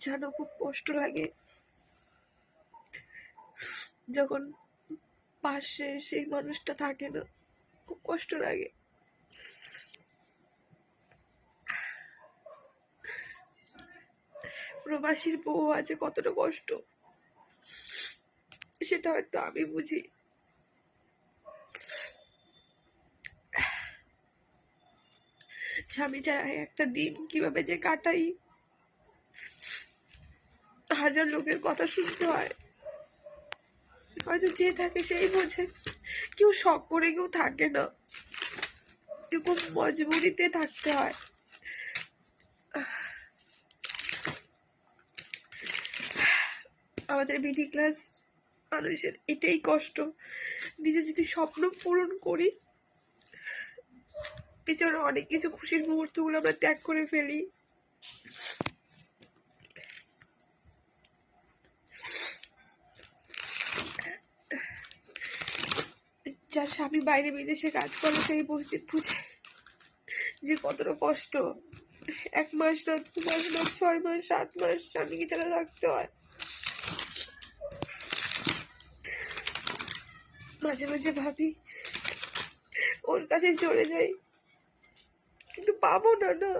জানো খুব কষ্ট লাগে। যখন পাশে সেই মানুষটা থাকে না, খুব কষ্ট লাগে। প্রবাসীর বউ আছে, কতটা কষ্ট। সেটা হয়তো আমি বুঝি। স্বামী ছাড়া একটা দিন কীভাবে যে কাটাই। হাজার লোকের কথা শুনতে হয়। হয়তো যে থাকে সেই বোঝে। কেউ শখ করে কেউ থাকে না। কেউ খুব মজবুরিতে থাকতে হয়। আমাদের মিডিল ক্লাস মানুষের এটাই কষ্ট। নিজে যদি স্বপ্ন পূরণ করি পেছনে অনেক কিছু খুশির মুহূর্তগুলো আমরা ত্যাগ করে ফেলি। যার স্বামী বাইরে বিদেশে কাজ করে, সেই বুঝে পুজো যে কতটা কষ্ট। এক মাস না দু মাস না ছয় মাস, সাত মাস স্বামীকে ছাড়া থাকতে হয়। মাঝে মাঝে ভাবি, ওর কাছে চলে যাই, কিন্তু পাবো না না।